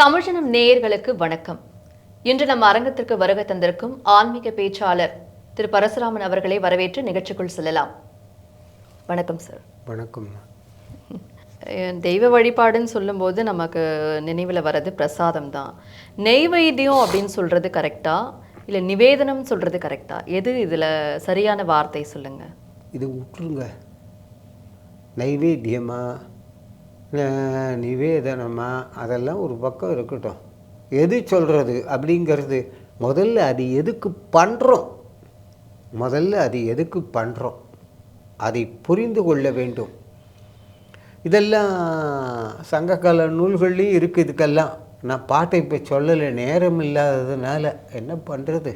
தமிழ்ஜனம் நேயர்களுக்கு வணக்கம். இன்று நம் அரங்கத்திற்கு வருகை தந்திருக்கும் ஆன்மீக பேச்சாளர் திரு பரசுராமன் அவர்களை வரவேற்று நிகழ்ச்சிக்குள் செல்லலாம். வணக்கம் சார் வணக்கம். தெய்வ வழிபாடுன்னு சொல்லும்போது நமக்கு நினைவில் வர்றது பிரசாதம் தான். நெய்வேத்தியம் அப்படின்னு சொல்றது கரெக்டா இல்லை நிவேதனம் சொல்றது கரெக்டா எது இதில் சரியான வார்த்தை சொல்லுங்க. இது விட்டுருங்க நைவேத்தியமா? அஹ், நிவேதனமா? அதெல்லாம் ஒரு பக்கம் இருக்கட்டும். எது சொல்கிறது அப்படிங்கிறது முதல்ல அது எதுக்கு பண்ணுறோம் முதல்ல அது எதுக்கு பண்ணுறோம் அதை புரிந்து கொள்ள வேண்டும். இதெல்லாம் சங்ககால நூல்கள்லையும் இருக்குது இதுக்கெல்லாம். நான் பாட்டை இப்போ சொல்லலை நேரம் இல்லாததுனால என்ன பண்ணுறது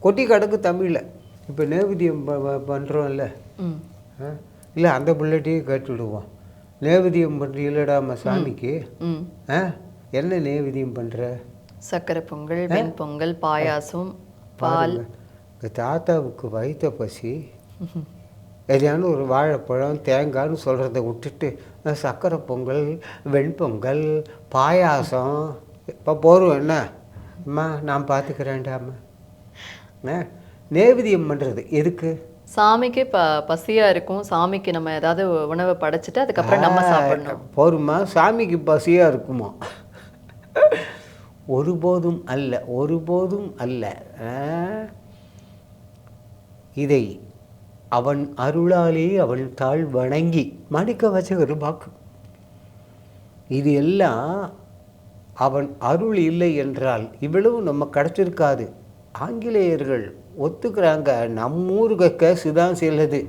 கொட்டி கிடக்கு தமிழில். இப்போ ப- பண்ணுறோம்ல இல்லை அந்த பிள்ளைட்டையும் கேட்டுவிடுவோம். நேவேத்தியம் பண்ணுறீங்களடாம்மா சாமிக்கு. ம். ஆ? என்ன நேவேத்தியம் பண்ணுற சக்கரை பொங்கல் வெண்பொங்கல் பாயாசம் பால். எங்கள் தாத்தாவுக்கு வயிற்ற பசி. எதையான ஒரு வாழைப்பழம் தேங்காய்னு சொல்கிறத விட்டுட்டு சக்கரை பொங்கல் வெண்பொங்கல் பாயாசம். இப்போ போகிறோம் என்ன? அம்மா நான் பார்த்துக்கிறேன்டாம்மா ஆ? நேவேத்தியம் பண்ணுறது எதுக்கு? சாமிக்கு ப பசியா இருக்கும். சாமிக்கு நம்ம ஏதாவது உணவை படைச்சிட்டு அதுக்கப்புறம் நம்ம சாப்பிடணும். போருமா சாமிக்கு பசியாக இருக்குமா? ஒருபோதும் அல்ல ஒருபோதும் அல்ல? இதை அவன் அருளாலே அவன் தாழ் வணங்கி மாணிக்க வாசகர் வாக்கு. இது எல்லாம் அவன் அருள் இல்லை என்றால் இவ்வளவு நம்ம கிடச்சிருக்காது ஆங்கிலேயர்கள் ஒத்துக்கிறாங்க. நம்மூருக்கு கேஸு தான் செல்லுது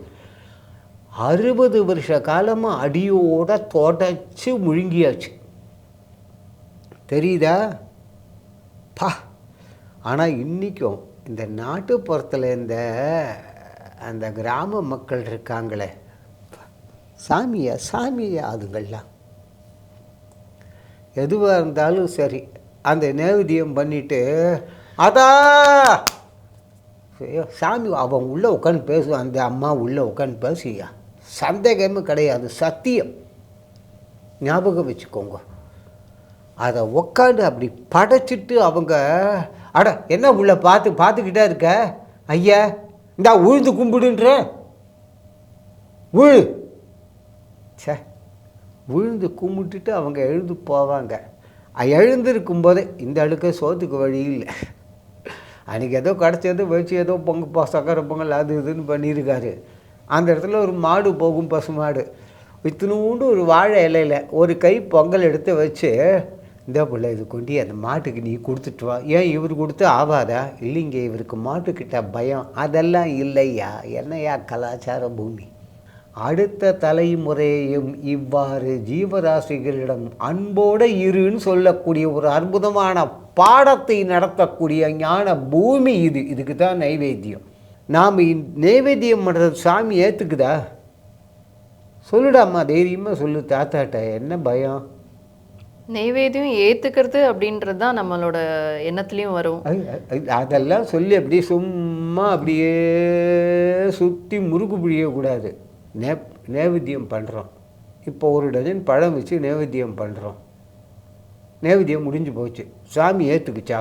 அறுபது வருஷ காலமாக அடியோட தொடச்சி முழுங்கியாச்சு. தெரியுதா? பா. ஆனால் இன்றைக்கும் இந்த நாட்டுப்புறத்தில் இந்த அந்த கிராம மக்கள் இருக்காங்களே. சாமியா சாமியா அதுங்கள்லாம். எதுவாக இருந்தாலும் சரி அந்த நேவதியம் பண்ணிட்டு அதா சாமி அவன் உள்ளே உட்காந்து பேசுவான் அந்த அம்மா உள்ளே உட்காந்து பேசியா சந்தேகமே கிடையாது சத்தியம். ஞாபகம் வச்சுக்கோங்க. அதை உக்காந்து அப்படி படைச்சிட்டு அவங்க அட என்ன உள்ள பார்த்து பார்த்துக்கிட்டே இருக்க? ஐயா இந்தா உழுந்து கும்பிடுன்ற. உழு. சே விழுந்து கும்பிட்டுட்டு அவங்க எழுந்து போவாங்க. எழுந்திருக்கும் போதே இந்த அழுக்க சோத்துக்கு வழி இல்லை. அன்றைக்கி ஏதோ கிடச்சது வச்சு ஏதோ பொங்கல் பொ சக்கரை பொங்கல் அது இதுன்னு பண்ணியிருக்காரு. அந்த இடத்துல ஒரு மாடு போகும் பசு மாடு. இத்தினூண்டு ஒரு வாழை இலையில் ஒரு கை பொங்கல் எடுத்து வச்சு இந்த பிள்ளை இது கொண்டு அந்த மாட்டுக்கு நீ கொடுத்துட்டு வா. ஏன் இவர் கொடுத்து ஆவாதா? இல்லைங்க இவருக்கு மாட்டுக்கிட்ட பயம். அதெல்லாம் இல்லையா? என்னையா கலாச்சார பூமி? அடுத்த தலைமுறையும் இவ்வாறு ஜீவராசிகளிடம் அன்போடு இருன்னு சொல்லக்கூடிய ஒரு அற்புதமான பாடத்தை நடத்தக்கூடிய ஞான பூமி இது. இதுக்கு தான் நைவேத்தியம். நாம் நைவேத்தியம் பண்ணுறது சாமி ஏற்றுக்குதா சொல்லுடாம்மா தைரியமாக சொல்லு தாத்தாட்ட என்ன பயம்? நெய்வேத்தியம் ஏத்துக்கிறது அப்படின்றது தான் நம்மளோட எண்ணத்துலயும் வரும். அதெல்லாம் சொல்லி அப்படியே சும்மா அப்படியே சுற்றி முறுக்கு பிழியக்கூடாது. நே நேவேத்தியம் பண்ணுறோம் இப்போ ஒரு டஜன் பழம் வச்சு நேவேத்தியம் பண்ணுறோம் நேவேத்தியம் முடிஞ்சு போச்சு. சாமி ஏற்றுக்குச்சா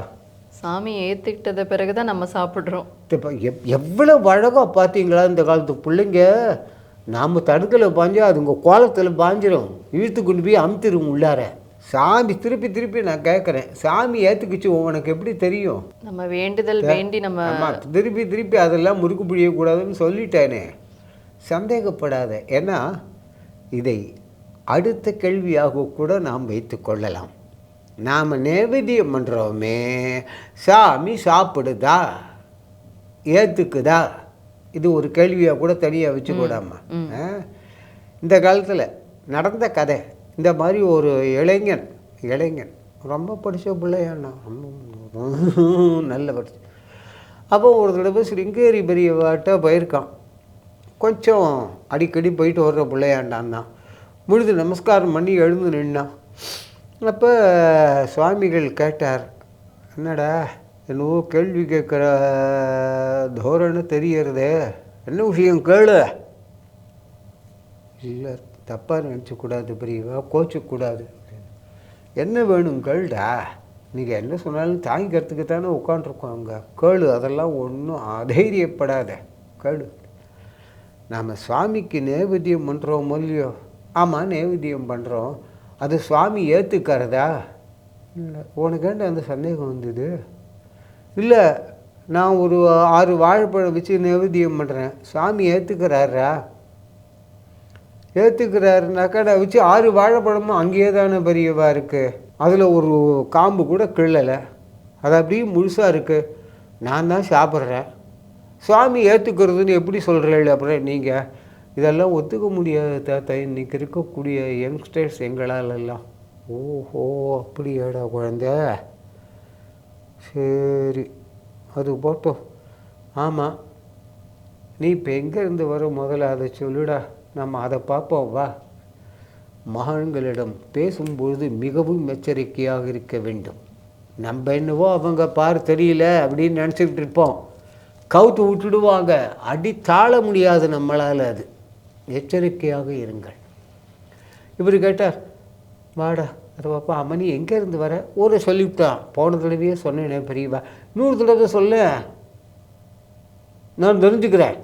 சாமி ஏத்துக்கிட்டத பிறகுதான் நம்ம சாப்பிடுறோம். இப்போ எவ் எவ்வளோ அழகாக பார்த்தீங்களா இந்த காலத்து பிள்ளைங்க? நாம் தடுக்கல பாஞ்சா அதுங்க கோலத்தில் பாஞ்சிரும். இழுத்து கொண்டு போய் அமுத்திரும் உள்ளார. சாமி திருப்பி திருப்பி நான் கேட்குறேன் சாமி ஏற்றுக்குச்சு உனக்கு எப்படி தெரியும்? நம்ம வேண்டுதல் வேண்டி நம்ம திருப்பி திருப்பி அதெல்லாம் முறுக்கு பிழியக்கூடாதுன்னு சொல்லிட்டேனே. சந்தேகப்படாத. ஏன்னா இதை அடுத்த கேள்வியாக கூட நாம் வைத்து கொள்ளலாம். நாம் நேவேத்தியம் பண்ணுறோமே சாமி சாப்பிடுதா? ஏற்றுக்குதா இது ஒரு கேள்வியாக கூட தனியாக வச்சுக்கூடாமா ஆ? இந்த காலத்தில் நடந்த கதை இந்த மாதிரி ஒரு இளைஞன் இளைஞன் ரொம்ப படித்த பிள்ளையாண்ணா ரொம்ப நல்ல படிச்சு. அப்போ ஒரு தடவை ஸ்ருங்கேரி பெரியவாட்ட போயிருக்கான். கொஞ்சம் அடிக்கடி போயிட்டு வர்ற பிள்ளையாண்டான் தான் முழுது நமஸ்காரம் பண்ணி எழுந்து நின்னான் அப்போ சுவாமிகள் கேட்டார் என்னடா என்னவோ கேள்வி கேட்குற தோரணை தெரியறதே. என்ன விஷயம் கேளு? இல்லை தப்பாக நினச்சக்கூடாது பெரியவா கோச்சக்கூடாது. என்ன வேணும் கேள்டா. நீங்கள் என்ன சொன்னாலும் தாங்கிக்கிறதுக்கு தானே உட்காண்ட்ருக்கோம் அங்கே. கேளு அதெல்லாம் ஒன்றும் அதைரியப்படாத. கேளு. நாம் சுவாமிக்கு நேவேத்தியம் பண்ணுறோம் இல்லையோ? ஆமாம் நேவேத்தியம் பண்ணுறோம் அது சுவாமி ஏற்றுக்கிறதா இல்லை. உனக்கு ஏன்டா அந்த சந்தேகம் வந்தது? இல்லை நான் ஒரு ஆறு வாழைப்பழம் வச்சு நேவேத்தியம் பண்ணுறேன் சுவாமி ஏற்றுக்கிறாரா ஏற்றுக்கிறாருனாக்கா நான் வச்சு ஆறு வாழைப்பழமும் அங்கேயே தானே பெரியவா இருக்குது அதில் ஒரு காம்பு கூட கிள்ளலை. அது அப்படியே முழுசாக இருக்குது நான் தான் சாப்பிட்றேன். சுவாமி ஏற்றுக்கிறதுன்னு எப்படி சொல்கிறீர்கள் அப்புறம் நீங்கள் இதெல்லாம் ஒத்துக்க முடியாது தாத்தா. இன்றைக்கி இருக்கக்கூடிய யங்ஸ்டர்ஸ் எங்களால் எல்லாம் ஓஹோ அப்படியாடா குழந்த. சரி அது போட்டோம். ஆமாம் நீ இப்போ எங்கேருந்து வர முதல்ல அதை சொல்லுடா. நம்ம அதை பார்ப்போம் வா. மகன்களிடம் பேசும்பொழுது மிகவும் எச்சரிக்கையாக இருக்க வேண்டும். நம்ம என்னவோ அவங்க பார் தெரியல அப்படின்னு நினச்சிக்கிட்டு இருப்போம். கவுத்து விட்டுடுவாங்க. அடி தாழ முடியாது நம்மளால் அது. எச்சரிக்கையாக இருங்கள். இவர் கேட்டார் வாடா அது பாப்பா அம்மனி எங்கேருந்து வர? ஊரை சொல்லிவிட்டான் போன தடவையே சொன்னேனே பெரியவா. நூறு தடவை சொல்ல. நான் தெரிஞ்சுக்கிறேன்.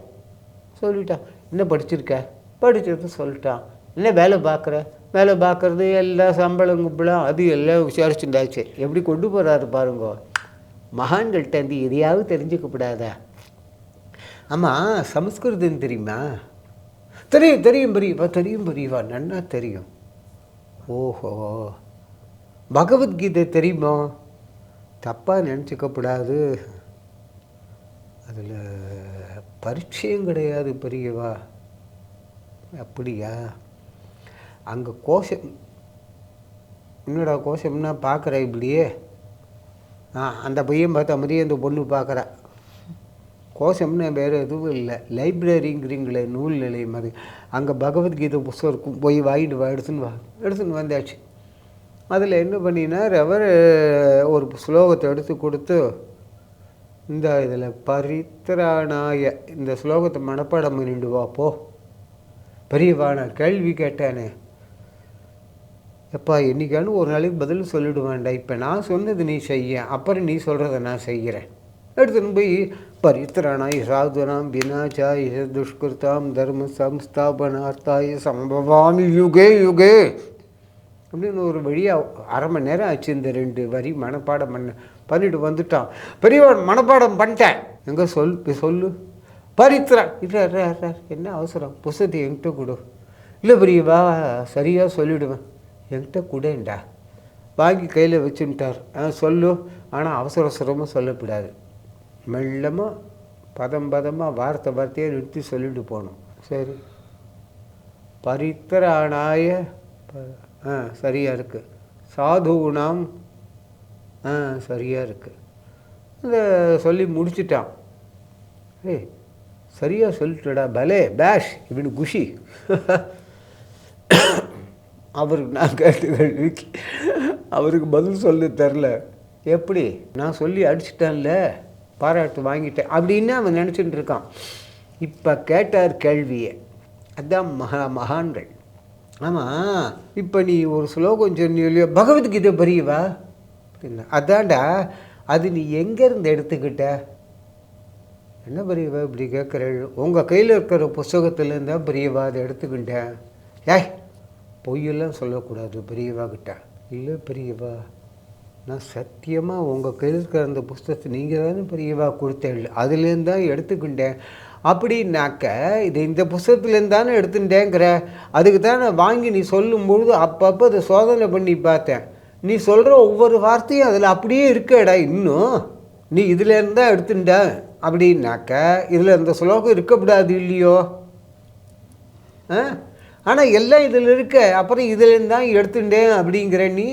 சொல்லிட்டான் என்ன படிச்சிருக்க? படிச்சது சொல்லிட்டான் என்ன வேலை பார்க்குற? வேலை பார்க்குறது எல்லாம் சம்பளம் கும்பலம் அது எல்லாம் விசாரிச்சுட்டாச்சு. எப்படி கொண்டு போகிறாரு பாருங்க. மகான்கள்கிட்ட இருந்து எதையாவது தெரிஞ்சுக்கப்படாதா ஆமாம் சமஸ்கிருதம் தெரியுமா? தெரியும் தெரியும் பெரியவா தெரியும் பெரியவா நன்னா தெரியும். ஓஹோ. பகவத்கீதை தெரியுமா? தப்பாக நினச்சிக்கப்படாது. அதில் பரிச்சயம் கிடையாது பெரியவா அப்படியா? அங்கே கோஷம் என்னடா கோஷம்னா பார்க்குற இப்படியே? ஆ அந்த பையன் பார்த்த மாதிரியே அந்த பொண்ணு பார்க்குறா கோஷம்னு வேறு எதுவும் இல்லை. லைப்ரரிங்கிறீங்களே நூல் நிலையம் அது. அங்கே பகவத்கீதை புஸ்தகம் இருக்கும் போய் வாங்கிட்டு வா எடுத்துன்னு வா. எடுத்துன்னு வந்தாச்சு. அதில் என்ன பண்ணினார்? அவர் ஒரு ஸ்லோகத்தை எடுத்து கொடுத்து இந்த இதில் பரித்ராணாய இந்த ஸ்லோகத்தை மனப்பாடம் பண்ணிட்டு வா போ. பெரியவா நான் கேள்வி கேட்டேனே. எப்பா என்னைக்கானு ஒரு நாளைக்கு பதில் சொல்லிடுவேன்டா. இப்போ நான் சொன்னது நீ செய்ய அப்புறம் நீ சொல்கிறத நான் செய்கிறேன் எடுத்துன்னு போய் பரித்ராணாய் சாதுனாம் வினாச்சாய துஷ்கிருதாம் தர்ம சம்ஸ்தாபனார்த்தாய சம்பவாமி யுகே யுகே அப்படின்னு ஒரு வழியாக அரை மணி நேரம் ஆச்சு இந்த ரெண்டு வரி மனப்பாடம் பண்ண பண்ணிட்டு வந்துட்டான். பெரியவன் மனப்பாடம் பண்ணிட்டேன். எங்கே சொல் சொல்லு. பரித்ரா இல்லை என்ன அவசரம்? புசதி என்கிட்ட கொடு. இல்லை பெரியவா சரியாக சொல்லிவிடுவேன் என்கிட்ட கூடேண்டா. வாங்கி கையில் வச்சுட்டார். ஆ சொல்லு. ஆனால் அவசர அவசரமாக சொல்லக்கூடாது. மெல்லமாக பதம் பதமாக வார்த்தை வார்த்தையாக நிறுத்தி சொல்லிட்டு போகணும் சரி. பரித்தராணாய ஆ சரியாக இருக்குது சாதுனாம் ஆ சரியாக இருக்குது இந்த சொல்லி முடிச்சிட்டான். ஏய் சரியாக சொல்லிட்டுடா பலே பேஷ் இப்படி குஷி. அவருக்கு நான் கேட்ட கேள்விக்கு அவருக்கு பதில் சொல்ல தெரில. எப்படி? நான் சொல்லி அடிச்சிட்டேன்ல. பாராட்டு வாங்கிட்டேன் அப்படின்னு அவன் நினச்சிட்டு இருக்கான். இப்போ கேட்டார் கேள்வியை. அதான் மகா மகான்கள். ஆமாம் இப்போ நீ ஒரு ஸ்லோகம் சொன்னி இல்லையோ பகவத்கீதை பெரியவா? அப்படின்னா அதான்டா அது நீ எங்கேருந்து எடுத்துக்கிட்ட? என்ன பெரியவா இப்படி கேட்குறேன் உங்கள் கையில் இருக்கிற புஸ்தகத்துலேருந்து தான் பெரியவா? அதை எடுத்துக்கிட்டேன் ஏய் பொய்யெல்லாம் சொல்லக்கூடாது பெரியவா கிட்ட. இல்லை பெரியவா? நான் சத்தியமாக உங்கள் கையில் இருக்கிற அந்த புஸ்தகத்தை நீங்கள் தானே பெரியவாக கொடுத்தேன் அதுலேருந்து தான் எடுத்துக்கிட்டேன். அப்படின்னாக்க இது இந்த புஸ்தகத்துலேருந்து தானே எடுத்துட்டேங்கிற? அதுக்கு தான் நான் வாங்கி நீ சொல்லும்பொழுது அப்பப்போ அதை சோதனை பண்ணி பார்த்தேன். நீ சொல்கிற ஒவ்வொரு வார்த்தையும் அதில் அப்படியே இருக்கேடா இன்னும். நீ இதுலேருந்து தான் எடுத்துட்ட. அப்படின்னாக்க இதில் இந்த ஸ்லோகம் இருக்கக்கூடாது இல்லையோ? ஆ? ஆனால் எல்லாம் இதில் இருக்க. அப்புறம் இதுலேருந்து தான் எடுத்துட்டேன் அப்படிங்கிற நீ?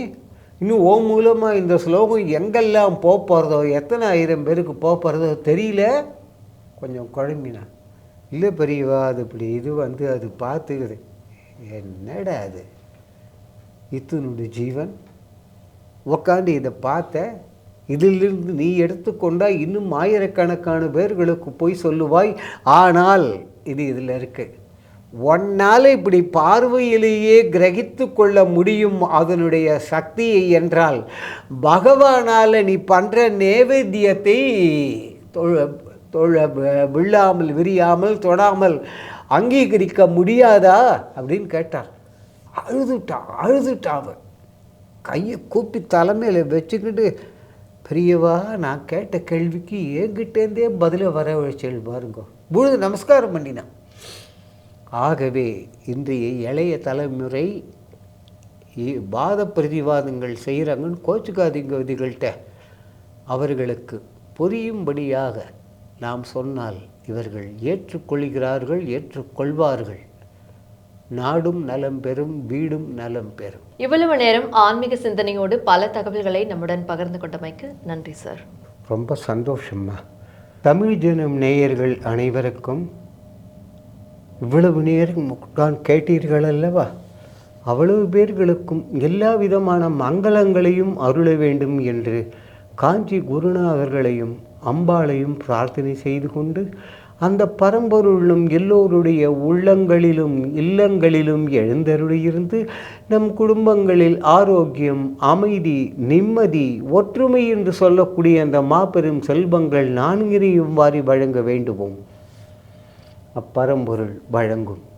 இன்னும் ஓ மூலமாக இந்த ஸ்லோகம் எங்கெல்லாம் போக போகிறதோ எத்தனை ஆயிரம் பேருக்கு போக போகிறதோ தெரியல. கொஞ்சம் குழம்பினா இல்லை பெரியவா அது இப்படி இது வந்து அது பார்த்துக்குது என்னடா அது? இத்தனுடைய ஜீவன் உக்காந்து இதை பார்த்த இதிலிருந்து நீ எடுத்துக்கொண்டால் இன்னும் ஆயிரக்கணக்கான பேர்களுக்கு போய் சொல்லுவாய். ஆனால் இது இதில் இருக்குது உன்னால் இப்படி பார்வையிலேயே கிரகித்து கொள்ள முடியும் அதனுடைய சக்தியை என்றால் பகவானால் நீ பண்ணுற நேவேத்தியத்தை தொழ தொழ விழாமல் விரியாமல் தொடாமல் அங்கீகரிக்க முடியாதா? அப்படின்னு கேட்டார். அழுதுட்டா அழுதுட்டா அவன். கையை கூப்பி தலைமையில் வச்சுக்கிட்டு பெரியவா நான் கேட்ட கேள்விக்கு என்கிட்டேருந்தே பதிலை வர வச்சல் பாருங்க. முழுது நமஸ்காரம் பண்ணினான். ஆகவே இன்றைய இளைய தலைமுறை வாத பிரதிவாதங்கள் செய்கிறாங்கன்னு கோச்சுக்காதீங்க விதிகள்கிட்ட. அவர்களுக்கு புரியும்படியாக நாம் சொன்னால் இவர்கள் ஏற்றுக்கொள்கிறார்கள் ஏற்றுக்கொள்வார்கள். நாடும் நலம் பெறும் வீடும் நலம் பெறும். இவ்வளவு நேரம் ஆன்மீக சிந்தனையோடு பல தகவல்களை நம்முடன் பகிர்ந்து கொண்டமைக்கு நன்றி சார். ரொம்ப சந்தோஷம்மா. தமிழ் ஜனம் நேயர்கள் அனைவருக்கும் இவ்வளவு நேரம் உட்கான் கேட்டீர்கள் அல்லவா? அவ்வளவு பேர்களுக்கும் எல்லா விதமான மங்களங்களையும் அருள வேண்டும் என்று காஞ்சி குருநாதர்களையும் அம்பாளையும் பிரார்த்தனை செய்து கொண்டு அந்த பரம்பொருளும் எல்லோருடைய உள்ளங்களிலும் இல்லங்களிலும் எழுந்தருளியிருந்து நம் குடும்பங்களில் ஆரோக்கியம் அமைதி நிம்மதி ஒற்றுமை என்று சொல்லக்கூடிய அந்த மாபெரும் செல்வங்கள் நான்கினையும் வாரி வழங்க வேண்டுவோம். அப்பரம்பொருள் வழங்கும்.